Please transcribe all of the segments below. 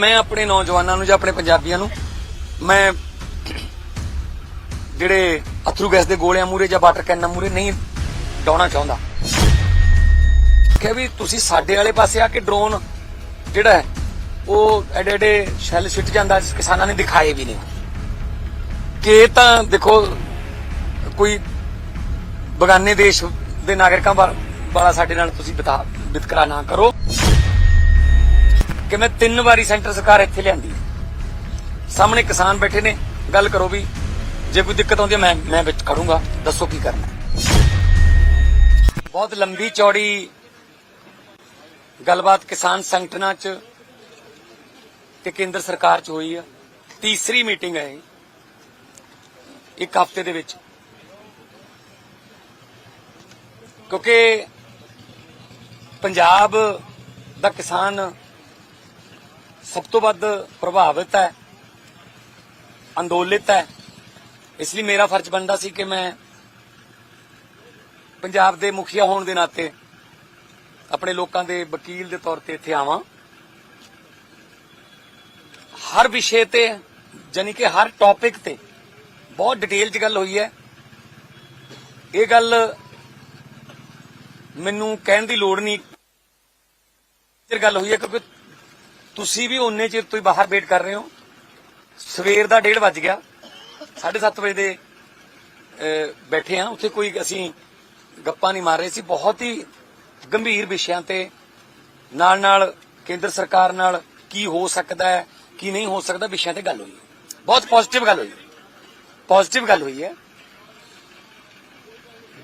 ਮੈਂ ਆਪਣੇ ਨੌਜਵਾਨਾਂ ਨੂੰ ਜਾਂ ਆਪਣੇ ਪੰਜਾਬੀਆਂ ਨੂੰ, ਮੈਂ ਜਿਹੜੇ ਅਥਰੂ ਗੈਸ ਦੇ ਗੋਲਿਆਂ ਮੂਰੇ ਜਾਂ ਵਾਟਰ ਕੈਨਾਂ ਮੂਰੇ ਨਹੀਂ ਡਾਉਣਾ ਚਾਹੁੰਦਾ। ਕਿ ਵੀ ਤੁਸੀਂ ਸਾਡੇ ਵਾਲੇ ਪਾਸੇ ਆ ਕੇ ਡਰੋਨ ਜਿਹੜਾ ਹੈ, ਉਹ ਐਡੇ ਐਡੇ ਸ਼ੈਲ ਸਿੱਟ ਜਾਂਦਾ ਜਿਸ ਕਿਸਾਨਾਂ ਨੇ ਦਿਖਾਏ ਵੀ ਨਹੀਂ। ਕਿ ਤਾਂ ਦੇਖੋ, ਕੋਈ ਬਗਾਨੇ ਦੇਸ਼ ਦੇ ਨਾਗਰਿਕਾਂ ਵਾ- ਵਾਲਾ ਸਾਡੇ ਨਾਲ ਤੁਸੀਂ ਬਿਤਾ ਵਿਤਕਰਾ ਨਾ ਕਰੋ। ਕਿ ਮੈਂ ਤਿੰਨ ਵਾਰੀ ਸੈਂਟਰ ਸਰਕਾਰ ਇੱਥੇ ਲਿਆਂਦੀ ਸਾਹਮਣੇ ਕਿਸਾਨ ਬੈਠੇ ਨੇ, ਗੱਲ ਕਰੋ ਵੀ, ਜੇ ਕੋਈ ਦਿੱਕਤ ਆਉਂਦੀ ਮੈਂ ਮੈਂ ਵਿੱਚ ਖੜੂੰਗਾ। ਦੱਸੋ ਕੀ ਕਰਨਾ ਬਹੁਤ ਲੰਬੀ ਚੌੜੀ ਗੱਲਬਾਤ ਕਿਸਾਨ ਸੰਗਠਨਾਂ 'ਚ ਤੇ ਕੇਂਦਰ ਸਰਕਾਰ 'ਚ ਹੋਈ ਆ। ਤੀਸਰੀ ਮੀਟਿੰਗ ਹੈ ਇੱਕ ਹਫ਼ਤੇ ਦੇ ਵਿੱਚ। ਕਿਉਂਕਿ ਪੰਜਾਬ ਦਾ ਕਿਸਾਨ ਸਭ ਤੋਂ ਵੱਧ ਪ੍ਰਭਾਵਿਤ ਹੈ, ਅੰਦੋਲਿਤ ਹੈ। ਇਸ ਲਈ ਮੇਰਾ ਫਰਜ਼ ਬਣਦਾ ਸੀ ਕਿ ਮੈਂ ਪੰਜਾਬ ਦੇ ਮੁਖੀਆ ਹੋਣ ਦੇ ਨਾਤੇ ਆਪਣੇ ਲੋਕਾਂ ਦੇ ਵਕੀਲ ਦੇ ਤੌਰ ਤੇ ਇੱਥੇ ਆਵਾਂ। ਹਰ ਵਿਸ਼ੇ ਤੇ ਜਾਨੀ ਕਿ ਹਰ ਟੌਪਿਕ ਤੇ ਬਹੁਤ ਡਿਟੇਲ 'ਚ ਗੱਲ ਹੋਈ ਹੈ। ਇਹ ਗੱਲ ਮੈਨੂੰ ਕਹਿਣ ਦੀ ਲੋੜ ਨਹੀਂ ਗੱਲ ਹੋਈ ਹੈ ਕਿਉਂਕਿ ਤੁਸੀਂ ਵੀ ਉਨੇ ਚਿਰ ਤੋਂ ਹੀ ਬਾਹਰ ਵੇਟ ਕਰ ਰਹੇ ਹੋ। ਸਵੇਰ ਦਾ 1:30 ਵੱਜ ਗਿਆ। 7:30 ਵਜੇ ਦੇ ਬੈਠੇ ਆ ਉੱਥੇ ਕੋਈ ਅਸੀਂ ਗੱਪਾਂ ਨਹੀਂ ਮਾਰ ਰਹੇ ਸੀ। ਬਹੁਤ ਹੀ ਗੰਭੀਰ ਵਿਸ਼ਿਆਂ ਤੇ ਨਾਲ ਨਾਲ ਕੇਂਦਰ ਸਰਕਾਰ ਨਾਲ ਕੀ ਹੋ ਸਕਦਾ ਹੈ, ਕੀ ਨਹੀਂ ਹੋ ਸਕਦਾ, ਵਿਸ਼ਿਆਂ ਤੇ ਗੱਲ ਹੋਈ ਹੈ। ਬਹੁਤ ਪੋਜ਼ਿਟਿਵ ਗੱਲ ਹੋਈ ਪੋਜ਼ਿਟਿਵ ਗੱਲ ਹੋਈ ਹੈ।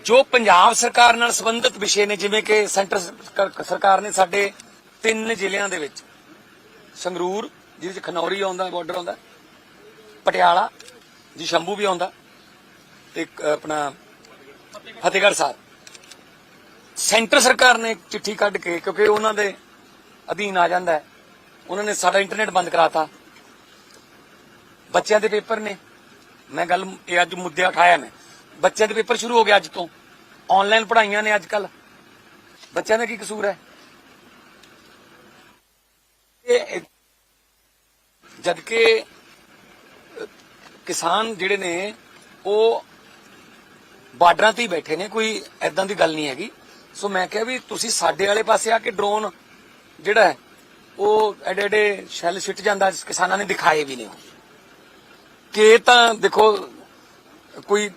ਜੋ ਪੰਜਾਬ ਸਰਕਾਰ ਨਾਲ ਸੰਬੰਧਿਤ ਵਿਸ਼ੇ ਨੇ, ਜਿਵੇਂ ਕਿ ਸੈਂਟਰ ਸਰਕਾਰ- ਸਰਕਾਰ ਨੇ ਸਾਡੇ ਤਿੰਨ ਜ਼ਿਲ੍ਹਿਆਂ ਦੇ ਵਿੱਚ ਸੰਗਰੂਰ, ਜਿਹਦੇ ਚ ਖਨੌਰੀ ਆਉਂਦਾ ਬਾਰਡਰ ਆਉਂਦਾ, ਪਟਿਆਲਾ, ਜੀ ਸ਼ੰਭੂ ਵੀ ਆਉਂਦਾ, ਤੇ ਇੱਕ ਆਪਣਾ ਫਤਿਹਗੜ੍ਹ ਸਾਹਿਬ। ਸੈਂਟਰ ਸਰਕਾਰ ਨੇ ਚਿੱਠੀ ਕੱਢ ਕੇ, ਕਿਉਂਕਿ ਉਹਨਾਂ ਦੇ ਅਧੀਨ ਆ ਜਾਂਦਾ ਹੈ, ਉਹਨਾਂ ਨੇ ਸਾਡਾ ਇੰਟਰਨੈਟ ਬੰਦ ਕਰਾਤਾ। ਬੱਚਿਆਂ ਦੇ ਪੇਪਰ ਨੇ। ਮੈਂ ਗੱਲ, ਇਹ ਅੱਜ ਮੁੱਦੇ ਉਠਾਇਆ ਮੈਂ। ਬੱਚਿਆਂ ਦੇ ਪੇਪਰ ਸ਼ੁਰੂ ਹੋ ਗਏ ਅੱਜ ਤੋਂ। ਆਨਲਾਈਨ ਪੜ੍ਹਾਈਆਂ ਨੇ ਅੱਜ ਕੱਲ ਬੱਚਿਆਂ ਦਾ ਕੀ ਕਸੂਰ ਹੈ? ਇਹ ਜਦ ਕਿ ਕਿਸਾਨ ਜਿਹੜੇ ਨੇ, ਉਹ ਬਾਰਡਰਾਂ ਤੇ ਹੀ ਬੈਠੇ ਨੇ, ਕੋਈ ਐਦਾਂ ਦੀ ਗੱਲ ਨਹੀਂ ਹੈਗੀ। ਸੋ ਮੈਂ ਕਿਹਾ ਵੀ ਤੁਸੀਂ ਸਾਡੇ ਵਾਲੇ ਪਾਸੇ ਆ ਕੇ ਡਰੋਨ ਜਿਹੜਾ ਹੈ, ਉਹ ਐਡੇ ਐਡੇ ਸ਼ੈਲ ਸਿੱਟ ਜਾਂਦਾ ਕਿਸਾਨਾਂ ਨੇ ਦਿਖਾਏ ਵੀ ਨਹੀਂ ਕਿ ਤਾਂ ਦੇਖੋ, ਕੋਈ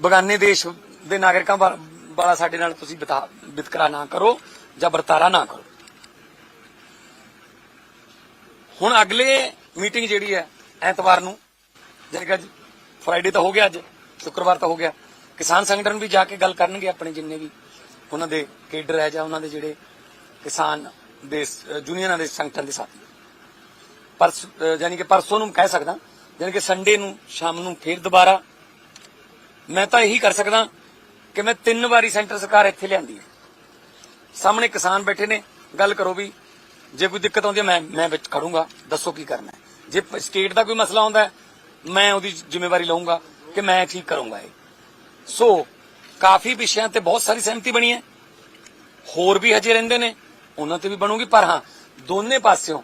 ਬਗਾਨੇ ਦੇਸ਼ ਦੇ ਨਾਗਰਿਕਾਂ ਵਾਲਾ ਸਾਡੇ ਨਾਲ ਤੁਸੀਂ ਬਿਤਾ- ਵਿਤਕਰਾ ਨਾ ਕਰੋ ਜਾਂ ਵਰਤਾਰਾ ਨਾ ਕਰੋ। ਹੁਣ ਅਗਲੇ ਮੀਟਿੰਗ ਜਿਹੜੀ ਹੈ ਐਤਵਾਰ ਨੂੰ, ਜਾਣੀ ਕਿ ਅੱਜ ਫਰਾਈਡੇ ਤਾਂ ਹੋ ਗਿਆ ਅੱਜ, ਸ਼ੁੱਕਰਵਾਰ ਤਾਂ ਹੋ ਗਿਆ, ਕਿਸਾਨ ਸੰਗਠਨ ਵੀ ਜਾ ਕੇ ਗੱਲ ਕਰਨਗੇ ਆਪਣੇ ਜਿੰਨੇ ਵੀ ਉਹਨਾਂ ਦੇ ਕੇਡਰ ਹੈ ਜਾਂ ਉਹਨਾਂ ਦੇ ਜਿਹੜੇ ਕਿਸਾਨ ਦੇ ਸ- ਯੂਨੀਅਨਾਂ ਦੇ ਸੰਗਠਨ ਦੇ ਸਾਥੀ। ਪਰਸ ਅਹ ਜਾਣੀ ਕਿ ਪਰਸੋਂ ਨੂੰ ਕਹਿ ਸਕਦਾ, ਜਾਣੀ ਕਿ ਸੰਡੇ ਨੂੰ, ਸ਼ਾਮ ਨੂੰ ਫੇਰ ਦੁਬਾਰਾ। ਮੈਂ ਤਾਂ ਇਹੀ ਕਰ ਸਕਦਾ ਕਿ ਮੈਂ ਤਿੰਨ ਵਾਰੀ ਸੈਂਟਰ ਸਰਕਾਰ ਇੱਥੇ ਲਿਆਂਦੀ ਹੈ। ਸਾਹਮਣੇ ਕਿਸਾਨ ਬੈਠੇ ਨੇ, ਗੱਲ ਕਰੋ ਵੀ ਜੇ ਕੋਈ ਦਿੱਕਤ ਆਉਂਦੀ ਹੈ, ਮੈਂ ਮੈਂ ਵਿੱਚ ਖੜੂੰਗਾ। ਦੱਸੋ ਕੀ ਕਰਨਾ ਹੈ। ਜੇ ਸਟੇਟ ਦਾ ਕੋਈ ਮਸਲਾ ਆਉਂਦਾ ਹੈ, ਮੈਂ ਉਹਦੀ ਜ਼ਿੰਮੇਵਾਰੀ ਲਵਾਂਗਾ ਕਿ ਮੈਂ ਠੀਕ ਕਰੂੰਗਾ ਇਹ। ਸੋ ਕਾਫੀ ਵਿਸ਼ਿਆਂ ਤੇ ਬਹੁਤ ਸਾਰੀ ਸਹਿਮਤੀ ਬਣੀ ਹੈ। ਹੋਰ ਵੀ ਹਜੇ ਰਹਿੰਦੇ ਨੇ, ਉਹਨਾਂ ਤੇ ਵੀ ਬਣੂਗੀ, ਪਰ ਹਾਂ, ਦੋਨੇ ਪਾਸਿਓਂ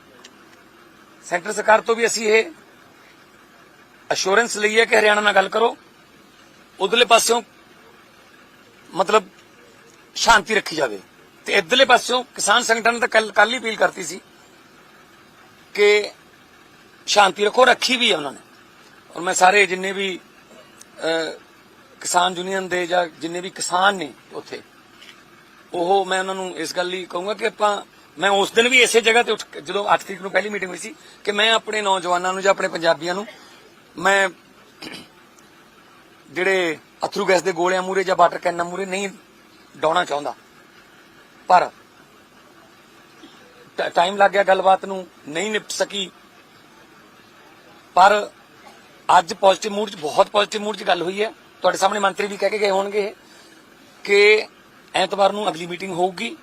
ਸੈਂਟਰ ਸਰਕਾਰ ਤੋਂ ਵੀ ਅਸੀਂ ਇਹ ਅਸ਼ੋਰੈਂਸ ਲਈ ਹੈ ਕਿ ਹਰਿਆਣਾ ਨਾਲ ਗੱਲ ਕਰੋ। ਉਧਰਲੇ ਪਾਸਿਓਂ ਮਤਲਬ ਸ਼ਾਂਤੀ ਰੱਖੀ ਜਾਵੇ। ਤੇ ਇਧਰਲੇ ਪਾਸਿਓਂ ਕਿਸਾਨ ਸੰਗਠਨ ਨੇ ਤਾਂ ਕੱਲ ਕੱਲ ਹੀ ਅਪੀਲ ਕਰਤੀ ਸੀ ਕਿ ਸ਼ਾਂਤੀ ਰੱਖੋ, ਰੱਖੀ ਵੀ ਹੈ ਉਹਨਾਂ ਨੇ। ਔਰ ਮੈਂ ਸਾਰੇ ਜਿੰਨੇ ਵੀ ਕਿਸਾਨ ਯੂਨੀਅਨ ਦੇ ਜਾਂ ਜਿੰਨੇ ਵੀ ਕਿਸਾਨ ਨੇ ਉੱਥੇ, ਉਹ ਮੈਂ ਉਹਨਾਂ ਨੂੰ ਇਸ ਗੱਲ ਲਈ ਕਹੂੰਗਾ ਕਿ ਆਪਾਂ, ਮੈਂ ਉਸ ਦਿਨ ਵੀ ਇਸੇ ਜਗ੍ਹਾ ਤੇ ਉੱਠ ਕੇ- ਜਦੋਂ 8 ਤਰੀਕ ਨੂੰ ਪਹਿਲੀ ਮੀਟਿੰਗ ਹੋਈ ਸੀ, ਕਿ ਮੈਂ ਆਪਣੇ ਨੌਜਵਾਨਾਂ ਨੂੰ ਜਾਂ ਆਪਣੇ ਪੰਜਾਬੀਆਂ ਨੂੰ, ਮੈਂ ਜਿਹੜੇ ਅਥਰੂ ਗੈਸ ਦੇ ਗੋਲਿਆਂ ਮੂਰੇ ਜਾਂ ਵਾਟਰ ਕੈਨਾਂ ਮੂਰੇ ਨਹੀਂ ਡਾਉਣਾ ਚਾਹੁੰਦਾ। ਪਰ ਟਾਈਮ ਲੱਗ ਗਿਆ ਗੱਲਬਾਤ ਨੂੰ, ਨਹੀਂ ਨਿਪਟ ਸਕੀ। ਪਰ ਅੱਜ ਪੋਜ਼ਿਟਿਵ ਮੂਡ 'ਚ, ਬਹੁਤ ਪੋਜ਼ਿਟਿਵ ਮੂਡ 'ਚ ਗੱਲ ਹੋਈ ਹੈ। ਤੁਹਾਡੇ ਸਾਹਮਣੇ ਮੰਤਰੀ ਵੀ ਕਹਿ ਕੇ ਗਏ ਹੋਣਗੇ ਇਹ, ਕਿ ਐਤਵਾਰ ਨੂੰ ਅਗਲੀ ਮੀਟਿੰਗ ਹੋਊਗੀ।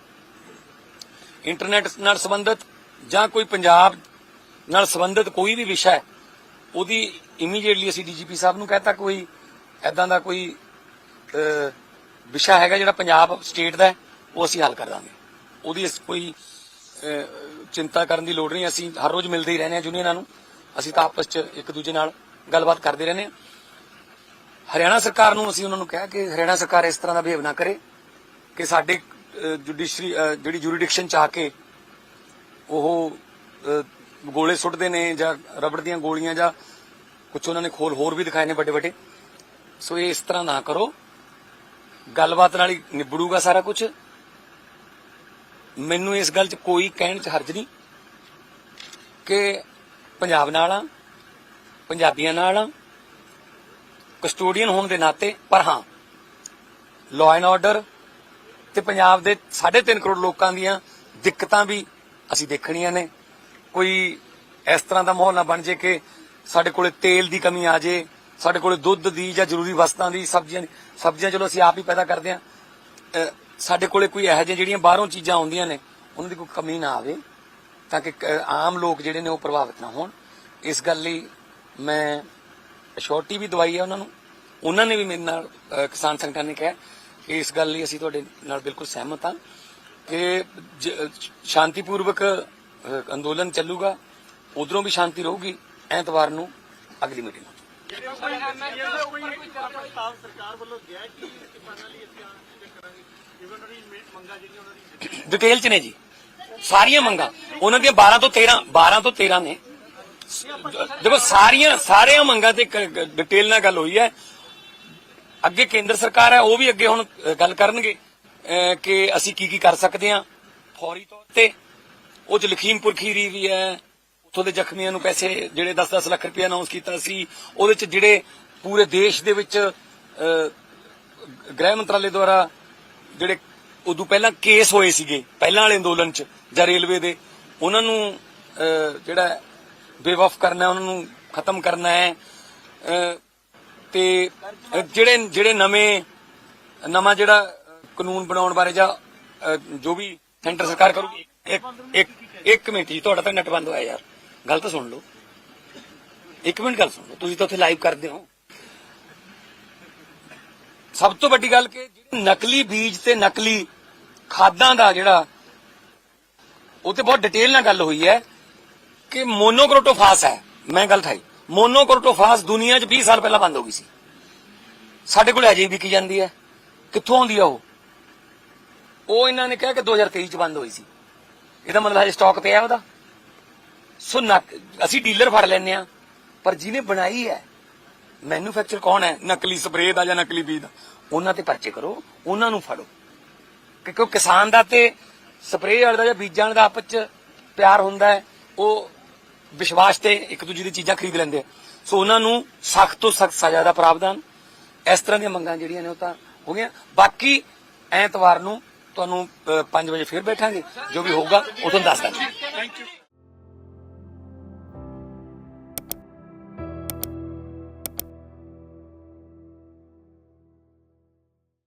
ਇੰਟਰਨੈਟ ਨਾਲ ਸੰਬੰਧਿਤ ਜਾਂ ਕੋਈ ਪੰਜਾਬ ਨਾਲ ਸੰਬੰਧਿਤ ਕੋਈ ਵੀ ਵਿਸ਼ਾ ਹੈ, ਉਹਦੀ ਇਮੀਡੀਏਟਲੀ ਅਸੀਂ ਡੀਜੀਪੀ ਸਾਹਿਬ ਨੂੰ ਕਹਤਾ ਕੋਈ ਐਦਾਂ ਦਾ ਕੋਈ ਵਿਸ਼ਾ ਹੈਗਾ ਜਿਹੜਾ ਪੰਜਾਬ ਸਟੇਟ ਦਾ ਉਹ ਅਸੀਂ ਹੱਲ ਕਰ ਦਾਂਗੇ। ਉਹਦੀ ਇਸ ਕੋਈ ਚਿੰਤਾ ਕਰਨ ਦੀ ਲੋੜ ਨਹੀਂ, ਅਸੀਂ ਹਰ ਰੋਜ਼ ਮਿਲਦੇ ਹੀ ਰਹਿੰਦੇ ਹਾਂ ਯੂਨੀਅਨਾਂ ਨੂੰ। ਅਸੀਂ ਤਾਂ ਆਪਸ 'ਚ ਇੱਕ ਦੂਜੇ ਨਾਲ ਗੱਲਬਾਤ ਕਰਦੇ ਰਹਿੰਦੇ ਹਾਂ। ਹਰਿਆਣਾ ਸਰਕਾਰ ਨੂੰ ਅਸੀਂ ਉਹਨਾਂ ਨੂੰ ਕਿਹਾ ਕਿ ਹਰਿਆਣਾ ਸਰਕਾਰ ਇਸ ਤਰ੍ਹਾਂ ਦਾ ਬਿਹੇਵ ਨਾ ਕਰੇ ਕਿ ਸਾਡੇ ਜੁਡੀਸ਼ਰੀ ਜਿਹੜੀ ਜੁਰੀਡਿਕਸ਼ਨ ਚ ਆ ਕੇ ਉਹ ਗੋਲੇ ਸੁੱਟਦੇ ਨੇ ਜਾਂ ਰਬੜ ਦੀਆਂ ਗੋਲੀਆਂ ਜਾਂ ਕੁਝ ਉਹਨਾਂ ਨੇ ਖੋਲ ਹੋਰ ਵੀ ਦਿਖਾਏ ਨੇ ਵੱਡੇ ਵੱਡੇ ਸੋ ਇਹ ਇਸ ਤਰ੍ਹਾਂ ਨਾ ਕਰੋ। ਗੱਲਬਾਤ ਨਾਲ ਹੀ ਨਿਬੜੂਗਾ ਸਾਰਾ ਕੁਝ ਮੈਨੂੰ ਇਸ ਗੱਲ 'ਚ ਕੋਈ ਕਹਿਣ 'ਚ ਹਰਜ ਨਹੀਂ ਕਿ ਪੰਜਾਬ ਨਾਲ ਆ, ਪੰਜਾਬੀਆਂ ਨਾਲ ਆ ਕਸਟੋਡੀਅਨ ਹੋਣ ਦੇ ਨਾਤੇ, ਪਰ ਹਾਂ ਲਾਅ ਐਂਡ ਆਰਡਰ ਤੇ ਪੰਜਾਬ ਦੇ 3.5 ਕਰੋੜ ਲੋਕਾਂ ਦੀਆਂ ਦਿੱਕਤਾਂ ਵੀ ਅਸੀਂ ਦੇਖਣੀਆਂ ਨੇ। ਕੋਈ ਇਸ ਤਰ੍ਹਾਂ ਦਾ ਮਾਹੌਲ ਨਾ ਬਣ ਜੇ ਕਿ ਸਾਡੇ ਕੋਲੇ ਤੇਲ ਦੀ ਕਮੀ ਆ ਜੇ, ਸਾਡੇ ਕੋਲੇ ਦੁੱਧ ਦੀ ਜਾਂ ਜ਼ਰੂਰੀ ਵਸਤਾਂ ਦੀ ਸਬਜ਼ੀਆਂ ਦੀ ਸਬਜ਼ੀਆਂ ਚਲੋ ਅਸੀਂ ਆਪ ਹੀ ਪੈਦਾ ਕਰਦੇ ਹਾਂ ਸਾਡੇ ਕੋਲੇ ਕੋਈ ਇਹੋ ਜਿਹੀਆਂ ਜਿਹੜੀਆਂ ਬਾਹਰੋਂ ਚੀਜ਼ਾਂ ਆਉਂਦੀਆਂ ਨੇ ਉਹਨਾਂ ਦੀ ਕੋਈ ਕਮੀ ਨਾ ਆਵੇ ਤਾਂ ਕਿ ਆਮ ਲੋਕ ਜਿਹੜੇ ਨੇ ਉਹ ਪ੍ਰਭਾਵਿਤ ਨਾ ਹੋਣ। ਇਸ ਗੱਲ ਲਈ ਮੈਂ ਅਸ਼ੋਰਟੀ ਵੀ ਦਵਾਈ ਹੈ ਉਹਨਾਂ ਨੂੰ। ਉਹਨਾਂ ਨੇ ਵੀ ਮੇਰੇ ਨਾਲ ਕਿਸਾਨ ਸੰਗਠਨ ਨੇ ਕਿਹਾ ਕਿ ਇਸ ਗੱਲ ਲਈ ਅਸੀਂ ਤੁਹਾਡੇ ਨਾਲ ਬਿਲਕੁਲ ਸਹਿਮਤ ਹਾਂ ਕਿ ਜ- ਸ਼ਾਂਤੀਪੂਰਵਕ ਅਹ, ਅੰਦੋਲਨ ਚੱਲੂਗਾ ਉਧਰੋਂ ਵੀ ਸ਼ਾਂਤੀ ਰਹੂਗੀ ਐਤਵਾਰ ਨੂੰ ਅਗਲੀ ਮੀਟਿੰਗ ਡਿਟੇਲ ਚ ਨੇ ਜੀ। ਸਾਰੀਆਂ ਮੰਗਾਂ। ਉਹਨਾਂ ਦੀਆਂ 12 ਤੋਂ 13 12 ਤੋਂ 13 ਨੇ। ਦੇਖੋ, ਸਾਰੀਆਂ ਸਾਰੀਆਂ ਮੰਗਾਂ ਤੇ ਡਿਟੇਲ ਨਾਲ ਗੱਲ ਹੋਈ ਹੈ। ਅੱਗੇ ਕੇਂਦਰ ਸਰਕਾਰ ਹੈ, ਉਹ ਵੀ ਅੱਗੇ ਹੁਣ ਗੱਲ ਕਰਨਗੇ। ਕਿ ਅਸੀਂ ਕੀ ਕੀ ਕਰ ਸਕਦੇ ਹਾਂ। ਫੌਰੀ ਤੌਰ ਤੇ, ਉਹ ਚ ਲਖੀਮਪੁਰ ਖੀਰੀ ਵੀ ਹੈ ਉੱਥੋਂ ਦੇ ਜ਼ਖਮੀਆਂ ਨੂੰ ਪੈਸੇ ਜਿਹੜੇ 10-10 ਲੱਖ ਰੁਪਏ ਅਨਾਉਂਸ ਕੀਤਾ ਸੀ ਉਹਦੇ ਚ ਜਿਹੜੇ ਪੂਰੇ ਦੇਸ਼ ਦੇ ਵਿੱਚ ਗ੍ਰਹਿ ਮੰਤਰਾਲੇ ਦੁਆਰਾ ਜਿਹੜੇ ਉਦੋਂ ਪਹਿਲਾਂ ਕੇਸ ਹੋਏ ਸੀਗੇ ਪਹਿਲਾਂ ਵਾਲੇ ਅੰਦੋਲਨ ਚ ਜਾਂ ਰੇਲਵੇ ਦੇ ਉਹਨਾਂ ਨੂੰ ਜਿਹੜਾ ਬੇਵਫ ਕਰਨਾ ਹੈ, ਉਹਨਾਂ ਨੂੰ ਖਤਮ ਕਰਨਾ ਹੈ ਤੇ ਜਿਹੜੇ ਜਿਹੜੇ ਨਵੇਂ ਨਵਾਂ ਜਿਹੜਾ ਕਾਨੂੰਨ ਬਣਾਉਣ ਬਾਰੇ ਜਾਂ ਜੋ ਵੀ ਸੈਂਟਰ ਸਰਕਾਰ ਕਰੂਗੀ ਇੱਕ ਇੱਕ ਇੱਕ ਤੁਹਾਡਾ ਤਾਂ ਨੈਟ ਬੰਦ ਹੋਇਆ ਯਾਰ। ਗੱਲ ਤਾਂ ਸੁਣ ਲਓ। ਇੱਕ ਮਿੰਟ ਗੱਲ ਸੁਣ ਲਓ, ਤੁਸੀਂ ਤਾਂ ਉੱਥੇ ਲਾਈਵ ਕਰਦੇ ਹੋ। ਸਭ ਤੋਂ ਵੱਡੀ ਗੱਲ ਕਿ ਨਕਲੀ ਬੀਜ ਤੇ ਨਕਲੀ ਖਾਦਾਂ ਦਾ ਜਿਹੜਾ, ਉਹ ਤੇ ਬਹੁਤ ਡਿਟੇਲ ਨਾਲ ਗੱਲ ਹੋਈ ਹੈ ਕਿ ਮੋਨੋਕ੍ਰੋਟੋਫਾਸ ਹੈ। ਮੈਂ ਗੱਲ ਠਾਈ। ਮੋਨੋਕ੍ਰੋਟੋਫਾਸ ਦੁਨੀਆ 'ਚ 20 ਸਾਲ ਪਹਿਲਾਂ ਬੰਦ ਹੋ ਗਈ ਸੀ। ਸਾਡੇ ਕੋਲ ਅਜੇ ਵੀ ਵਿਕੀ ਜਾਂਦੀ ਹੈ। ਕਿੱਥੋਂ ਆਉਂਦੀ ਆ ਉਹ? ਉਹ ਇਹਨਾਂ ਨੇ ਕਿਹਾ ਕਿ 2023 ਚ ਬੰਦ ਹੋਈ ਸੀ। ਇਹਦਾ ਮਤਲਬ ਹੈ ਸਟਾਕ ਪਿਆ ਉਹਦਾ। ਸੋ ਨਕ- ਅਸੀਂ ਡੀਲਰ ਫੜ ਲੈਨੇ ਆ ਪਰ ਜਿਹਨੇ ਬਣਾਈ ਹੈ ਮੈਨੂਫੈਕਚਰ ਕੌਣ ਹੈ? ਨਕਲੀ ਸਪਰੇਅ ਦਾ ਜਾਂ ਨਕਲੀ ਬੀਜ ਦਾ? ਉਹਨਾਂ ਤੇ ਪਰਚੇ ਕਰੋ, ਉਹਨਾਂ ਨੂੰ ਫੜੋ। ਕਿਉਂਕਿ ਕਿਸਾਨ ਦਾ ਤੇ ਸਪਰੇਅ ਵਾਲੇ ਦਾ ਜਾਂ ਬੀਜਾਂ ਵਾਲੇ ਦਾ ਆਪਸ ਚ ਪਿਆਰ ਹੁੰਦਾ ਹੈ, ਉਹ ਵਿਸ਼ਵਾਸ ਤੇ ਇੱਕ ਦੂਜੇ ਦੀ ਚੀਜ਼ਾਂ ਖਰੀਦ ਲੈਂਦੇ ਆ। ਸੋ ਉਹਨਾਂ ਨੂੰ ਸਖਤ ਤੋਂ ਸਖਤ ਸਜ਼ਾ ਦਾ ਪ੍ਰਾਵਧਾਨ। ਇਸ ਤਰ੍ਹਾਂ ਦੀਆਂ ਮੰਗਾਂ ਜਿਹੜੀਆਂ ਨੇ ਉਹ ਤਾਂ ਹੋ ਗਈਆਂ। ਬਾਕੀ ਐਤਵਾਰ ਨੂੰ ਤੁਹਾਨੂੰ 5 ਵਜੇ ਫਿਰ ਬੈਠਾਂਗੇ। ਜੋ ਵੀ ਹੋਊਗਾ, ਉਹ ਤੁਹਾਨੂੰ ਦੱਸ ਦਾਂਗੇ। Thank you